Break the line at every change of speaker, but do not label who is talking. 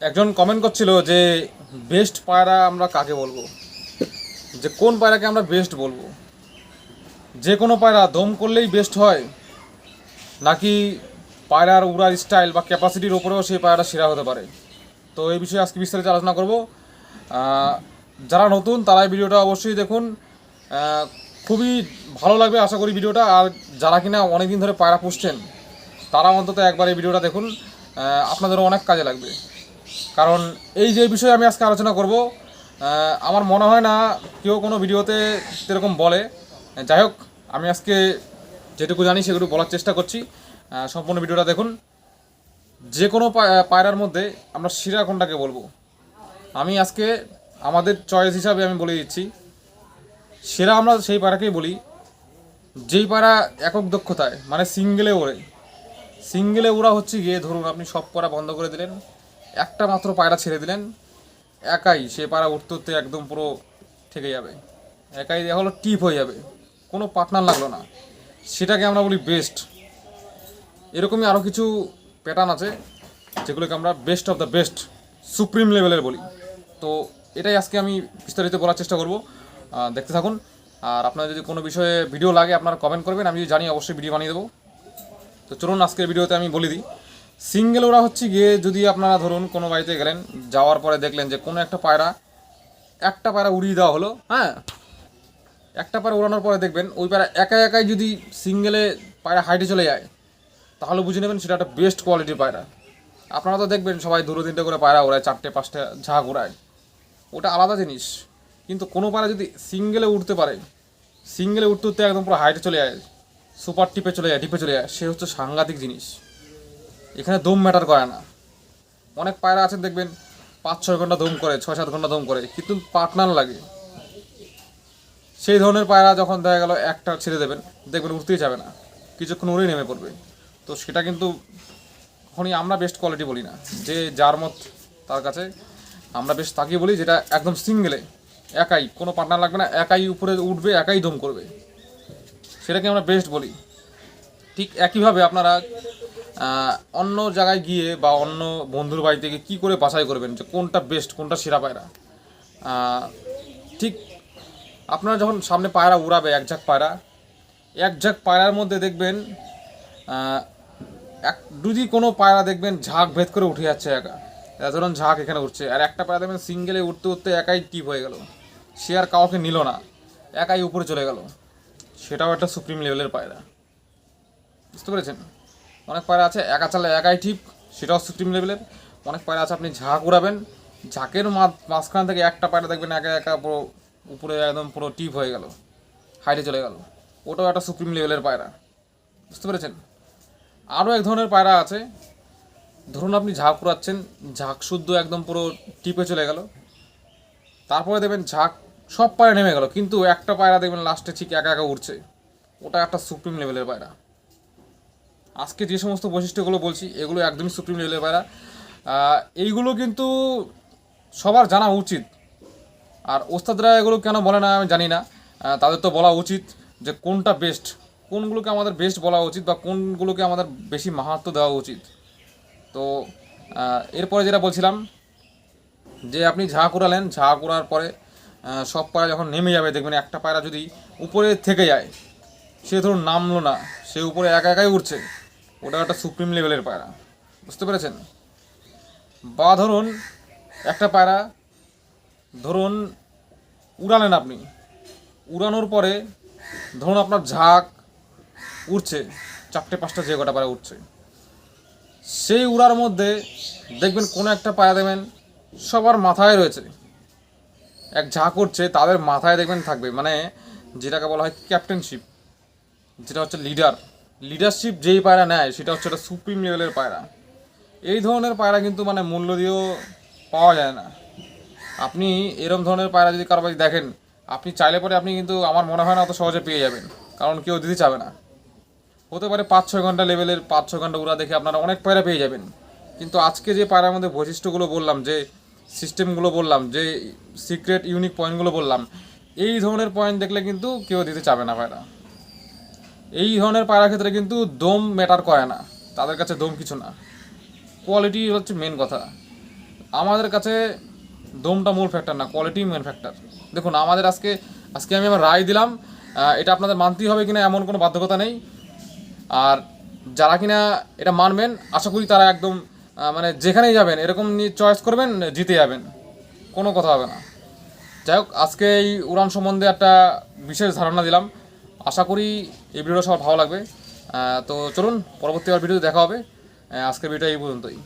একজন কমেন্ট করছিল যে বেস্ট পায়রা আমরা কাকে বলব? যে কোন পায়রাকে আমরা বেস্ট বলব? যে কোনো পায়রা দম করলেই বেস্ট হয়, নাকি পায়রার উড়ার স্টাইল বা ক্যাপাসিটির ওপরেও সেই পায়রাটা সেরা হতে পারে? তো এই বিষয়ে আজকে বিস্তারিত আলোচনা করব। যারা নতুন, তারা এই ভিডিওটা অবশ্যই দেখুন। খুবই ভালো লাগবে আশা করি ভিডিওটা। আর যারা কিনা অনেকদিন ধরে পায়রা পুষছেন, তারা অন্তত একবার এই ভিডিওটা দেখুন। আপনাদেরও অনেক কাজে লাগবে। কারণ এই যে বিষয়ে আমি আজকে আলোচনা করব আমার মনে হয় না কেউ কোনো ভিডিওতে এরকম বলে। যাই হোক, আমি আজকে যেটুকু জানি সেগুলো বলার চেষ্টা করছি। সম্পূর্ণ ভিডিওটা দেখুন। যে কোনো পায়রার মধ্যে আমরা শিরা কোনটাকে বলব। আমি আজকে আমাদের চয়েস হিসাবে আমি বলে দিচ্ছি, সেরা আমরা সেই পায়রাকেই বলি। যেই পায়রা একক দক্ষতায় মানে সিঙ্গেলে ওড়ে। সিঙ্গেলে ওরা হচ্ছে গিয়ে, ধরুন আপনি সব পায়রা বন্ধ করে দিলেন একটা মাত্র পায়রা ছেড়ে দিলেন, একাই সে পায়রা উঠতে উঠতে একদম পুরো থেকে যাবে। একাই দেখা হলো টিপ হয়ে যাবে, কোনো পার্টনার লাগল না। সেটাকে আমরা বলি বেস্ট এরকমই আরও কিছু প্যাটার্ন আছে, যেগুলোকে আমরা best of the best supreme লেভেলের বলি। তো এটাই আজকে আমি বিস্তারিত বলার চেষ্টা করব। দেখতে থাকুন। আর আপনার যদি কোনো বিষয়ে ভিডিও লাগে, আপনারা কমেন্ট করবেন। আমি যদি জানি, অবশ্যই ভিডিও বানিয়ে দেবো। তো চলুন, আজকের ভিডিওতে আমি বলে দিই। সিঙ্গেল ওরা হচ্ছে গিয়ে যদি আপনারা ধরুন কোনো বাড়িতে গেলেন, যাওয়ার পরে দেখলেন যে কোনো একটা পায়রা একটা পায়রা উড়িয়ে দেওয়া হলো হ্যাঁ? একটা পায়রা উড়ানোর পরে দেখবেন ওই পায়রা একা একাই যদি সিঙ্গেলে পায়রা হাইটে চলে যায়, তাহলে বুঝে নেবেন সেটা একটা বেস্ট কোয়ালিটির পায়রা। আপনারা তো দেখবেন সবাই দুটো তিনটে করে পায়রা ওড়ায় চারটে, পাঁচটা ঝাঁক ওড়ায় ওটা আলাদা জিনিস। কিন্তু কোনো পায়রা যদি সিঙ্গেলে উঠতে পারে সিঙ্গেলে উঠতে উঠতে একদম পুরো হাইটে চলে যায় সুপার টিপে চলে যায় টিপে চলে যায়, সে হচ্ছে সাংঘাতিক জিনিস। এখানে দম ম্যাটার করে না। অনেক পায়রা আছেন দেখবেন পাঁচ, ছয় ঘণ্টা দম করে, ছয়, সাত ঘণ্টা দম করে, কিন্তু পার্টনার লাগে। সেই ধরনের পায়রা যখন দেখা গেল একটা ছেড়ে দেবেন, দেখবেন উঠতেই যাবে না। কিছুক্ষণ উড়েই নেমে পড়বে। তো সেটা কিন্তু কখনই আমরা বেস্ট কোয়ালিটি বলি না। যে যার মত তার কাছে আমরা বেশ তাকিয়ে বলি, যেটা একদম সিঙ্গেলে একাই, কোনো পার্টনার লাগবে না, একাই উপরে উঠবে, একাই দম করবে। সেটাকে আমরা বেস্ট বলি। ঠিক একইভাবে আপনারা অন্য জায়গায় গিয়ে বা অন্য বন্ধুর বাড়ি থেকে কী করে বাছাই করবেন? যে কোনটা বেস্ট কোনটা সেরা পায়রা? ঠিক আপনারা যখন সামনে পায়রা উড়াবে, এক ঝাঁক পায়রা, এক ঝাঁক পায়রার মধ্যে দেখবেন এক, যদি কোনো পায়রা দেখবেন ঝাঁক ভেদ করে উঠে যাচ্ছে একা ধরুন ঝাঁক এখানে উঠছে আর একটা পায়রা দেখবেন সিঙ্গেলে উঠতে উঠতে একাই টিপ হয়ে গেল। সে আর কাউকে নিল না, একাই উপরে চলে গেল। সেটাও একটা সুপ্রিম লেভেলের পায়রা। বুঝতে পেরেছেন? অনেক পায়রা আছে, একা চালে একাই টিপ সেটাও সুপ্রিম লেভেলের অনেক পায়রা আছে, আপনি ঝাঁক উড়াবেন। ঝাঁকের মাঝখান থেকে একটা পায়রা দেখবেন একা একা পুরো উপরে একদম পুরো টিপ হয়ে গেল হাইটে চলে গেল। ওটাও একটা সুপ্রিম লেভেলের পায়রা, বুঝতে পেরেছেন? আরও এক ধরনের পায়রা আছে, ধরুন আপনি ঝাঁক উড়াচ্ছেন, ঝাঁক শুদ্ধ একদম পুরো টিপে চলে গেল। তারপরে দেখবেন ঝাঁক সব পায়রা নেমে গেল, কিন্তু একটা পায়রা দেখবেন লাস্টে ঠিক একা একা উঠছে ওটা একটা সুপ্রিম লেভেলের পায়রা। আজকে যে সমস্ত বৈশিষ্ট্যগুলো বলছি, এগুলো একদমই সুপ্রিম লেভেলের এইগুলো কিন্তু সবার জানা উচিত। আর ওস্তাদরা এগুলো কেন বলে না আমি জানি না। তাদের তো বলা উচিত যে কোনটা বেস্ট কোনগুলোকে আমাদের বেস্ট বলা উচিত বা কোনগুলোকে আমাদের বেশি মাহাত্ম দেওয়া উচিত। তো এরপরে যেটা বলছিলাম যে আপনি ঝাঁক উড়ালেন ঝাঁক উড়ার পরে সব পায়রা যখন নেমে যাবে, দেখবেন একটা পায়রা যদি উপরে থেকে যায়, সে ধরুন নামলো না, সে উপরে একা একাই উঠছে ওটা একটা সুপ্রিম লেভেলের পায়রা, বুঝতে পেরেছেন? বা ধরুন, একটা পায়রা, ধরুন, উড়ালেন আপনি। উড়ানোর পরে, ধরুন আপনার ঝাঁক উড়ছে, চারটে, পাঁচটা যে কটা পায়রা উঠছে সেই উড়ার মধ্যে দেখবেন কোনো একটা পায়রা দেখবেন সবার মাথায় রয়েছে। এক ঝাঁক উঠছে তাদের মাথায় দেখবেন থাকবে। মানে যেটাকে বলা হয় ক্যাপ্টেনশিপ যেটা হচ্ছে লিডার লিডারশিপ যেই পায়রা নেয়, সেটা হচ্ছে একটা সুপ্রিম লেভেলের পায়রা। এই ধরনের পায়রা কিন্তু মানে মূল্য দিয়েও পাওয়া যায় না। আপনি এরম ধরনের পায়রা যদি কারও দেখেন, আপনি চাইলে পরে আপনি কিন্তু আমার মনে হয় না অত সহজে পেয়ে যাবেন, কারণ কেউ দিতে চাবে না। হতে পারে পাঁচ ছয় ঘণ্টা লেভেলের পাঁচ ছয় ঘণ্টা উড়া দেখে আপনারা অনেক পায়রা পেয়ে যাবেন। কিন্তু আজকে যে পায়রার মধ্যে বৈশিষ্ট্যগুলো বললাম, যে সিস্টেমগুলো বললাম, যে সিক্রেট ইউনিক পয়েন্টগুলো বললাম, এই ধরনের পয়েন্ট দেখলে কিন্তু কেউ দিতে চাবে না পায়রা। এই ধরনের পায়রা ক্ষেত্রে কিন্তু দম ম্যাটার করে না। তাদের কাছে দম কিছু না। কোয়ালিটি হচ্ছে মেন কথা। আমাদের কাছে দমটা মূল ফ্যাক্টর না কোয়ালিটি মেন ফ্যাক্টর দেখুন, আমাদের আজকে আজকে আমি আমার রায় দিলাম এটা আপনাদের মানতেই হবে কিনা এমন কোনো বাধ্যকতা নেই। আর যারা কিনা এটা মানবেন, আশা করি তারা একদম মানে যেখানেই যাবেন, এরকম নিয়ে চয়েস করবেন, জিতে যাবেন। কোনো কথা হবে না। যাই হোক, আজকে এই উড়ান সম্বন্ধে একটা বিশেষ ধারণা দিলাম। আশা করি এই ভিডিওটা সবার ভালো লাগবে। তো চলুন পরবর্তীবার ভিডিওতে দেখা হবে। আজকের ভিডিওটা এই পর্যন্তই।